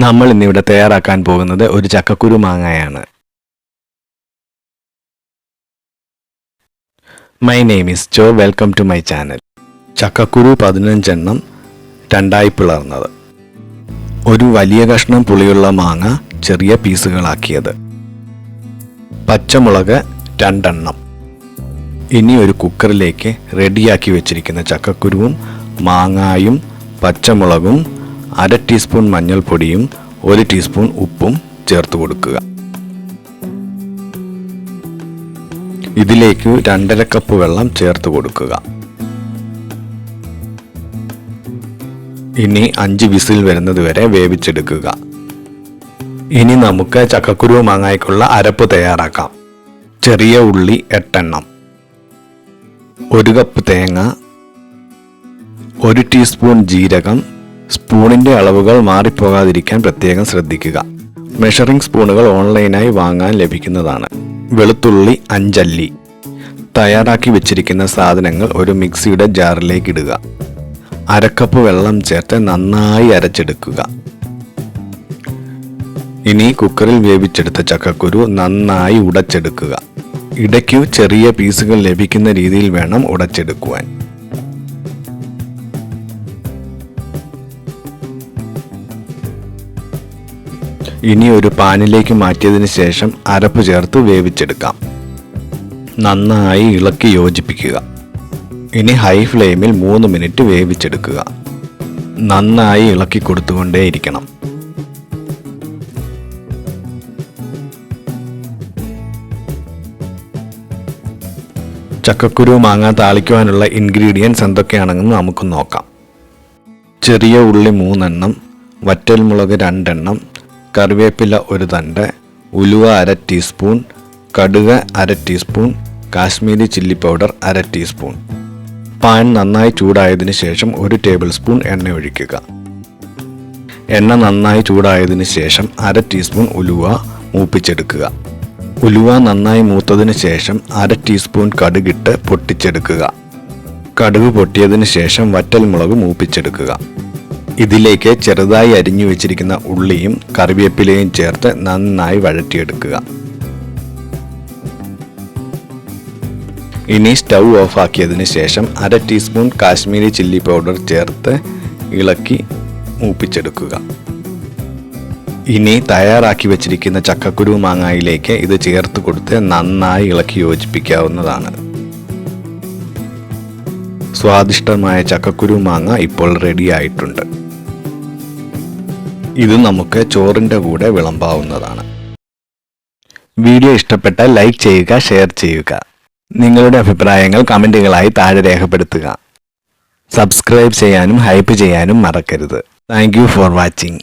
നമ്മൾ ഇന്നിവിടെ തയ്യാറാക്കാൻ പോകുന്നത് ഒരു ചക്കക്കുരു മാങ്ങയാണ്. My name is Jo welcome to my channel ചക്കക്കുരു പതിനഞ്ചെണ്ണം രണ്ടായി പിളർന്നത്. ഒരു വലിയ കഷ്ണം പുളിയുള്ള മാങ്ങ ചെറിയ പീസുകളാക്കിയത്. പച്ചമുളക് രണ്ടെണ്ണം. ഇനി ഒരു കുക്കറിലേക്ക് റെഡിയാക്കി വെച്ചിരിക്കുന്ന ചക്കക്കുരുവും മാങ്ങായും പച്ചമുളകും അര ടീസ്പൂൺ മഞ്ഞൾപ്പൊടിയും ഒരു ടീസ്പൂൺ ഉപ്പും ചേർത്ത് കൊടുക്കുക. ഇതിലേക്ക് രണ്ടര കപ്പ് വെള്ളം ചേർത്ത് കൊടുക്കുക. ഇനി അഞ്ച് വിസിൽ വരുന്നത് വരെ വേവിച്ചെടുക്കുക. ഇനി നമുക്ക് ചക്കക്കുരു മാങ്ങായ്ക്കുള്ള അരപ്പ് തയ്യാറാക്കാം. ചെറിയ ഉള്ളി എട്ടെണ്ണം. ഒരു കപ്പ് തേങ്ങ ഒരു ടീസ്പൂൺ ജീരകം സ്പൂണിന്റെ അളവുകൾ മാറിപ്പോകാതിരിക്കാൻ പ്രത്യേകം ശ്രദ്ധിക്കുക. മെഷറിംഗ് സ്പൂണുകൾ ഓൺലൈനായി വാങ്ങാൻ ലഭിക്കുന്നതാണ്. വെളുത്തുള്ളി അഞ്ചല്ലി. തയ്യാറാക്കി വെച്ചിരിക്കുന്ന സാധനങ്ങൾ ഒരു മിക്സിയുടെ ജാറിലേക്ക് ഇടുക. അരക്കപ്പ് വെള്ളം ചേർത്ത് നന്നായി അരച്ചെടുക്കുക. ഇനി കുക്കറിൽ വേവിച്ചെടുത്ത ചക്കക്കുരു നന്നായി ഉടച്ചെടുക്കുക. ഇടയ്ക്കു ചെറിയ പീസുകൾ ലഭിക്കുന്ന രീതിയിൽ വേണം ഉടച്ചെടുക്കുവാൻ. ഇനി ഒരു പാനിലേക്ക് മാറ്റിയതിന് ശേഷം അരപ്പ് ചേർത്ത് വേവിച്ചെടുക്കാം. നന്നായി ഇളക്കി യോജിപ്പിക്കുക. ഇനി ഹൈ ഫ്ലെയിമിൽ മൂന്ന് മിനിറ്റ് വേവിച്ചെടുക്കുക. നന്നായി ഇളക്കി കൊടുത്തുകൊണ്ടേയിരിക്കണം. ചക്കക്കുരു മാങ്ങ താളിക്കുവാനുള്ള ഇൻഗ്രീഡിയൻസ് എന്തൊക്കെയാണെന്ന് നമുക്ക് നോക്കാം. ചെറിയ ഉള്ളി മൂന്നെണ്ണം വറ്റൽമുളക് രണ്ടെണ്ണം കറിവേപ്പില ഒരു തണ്ട് ഉലുവ അര ടീസ്പൂൺ കടുക് അര ടീസ്പൂൺ കാശ്മീരി ചില്ലി പൗഡർ അര ടീസ്പൂൺ. പാൻ നന്നായി ചൂടായതിനു ശേഷം ഒരു ടേബിൾ സ്പൂൺ എണ്ണ ഒഴിക്കുക. എണ്ണ നന്നായി ചൂടായതിനു ശേഷം അര ടീസ്പൂൺ ഉലുവ മൂപ്പിച്ചെടുക്കുക. ഉലുവ നന്നായി മൂത്തതിനു ശേഷം അര ടീസ്പൂൺ കടുകിട്ട് പൊട്ടിച്ചെടുക്കുക. കടുക് പൊട്ടിയതിനു ശേഷം വറ്റൽമുളക് മൂപ്പിച്ചെടുക്കുക. ഇതിലേക്ക് ചെറുതായി അരിഞ്ഞു വെച്ചിരിക്കുന്ന ഉള്ളിയും കറിവേപ്പിലയും ചേർത്ത് നന്നായി വഴറ്റിയെടുക്കുക. ഇനി സ്റ്റൗ ഓഫാക്കിയതിന് ശേഷം അര ടീസ്പൂൺ കാശ്മീരി ചില്ലി പൗഡർ ചേർത്ത് ഇളക്കി മൂപ്പിച്ചെടുക്കുക. ഇനി തയ്യാറാക്കി വെച്ചിരിക്കുന്ന ചക്കക്കുരു മാങ്ങായിലേക്ക് ഇത് ചേർത്ത് കൊടുത്ത് നന്നായി ഇളക്കി യോജിപ്പിക്കാവുന്നതാണ്. സ്വാദിഷ്ടമായ ചക്കക്കുരു മാങ്ങ ഇപ്പോൾ റെഡി ആയിട്ടുണ്ട്. ഇത് നമുക്ക് ചോറിന്റെ കൂടെ വിളമ്പാവുന്നതാണ്. വീഡിയോ ഇഷ്ടപ്പെട്ട ലൈക്ക് ചെയ്യുക ഷെയർ ചെയ്യുക. നിങ്ങളുടെ അഭിപ്രായങ്ങൾ കമന്റുകളായി താഴെ രേഖപ്പെടുത്തുക. സബ്സ്ക്രൈബ് ചെയ്യാനും ഹൈപ്പ് ചെയ്യാനും മറക്കരുത്. Thank for watching.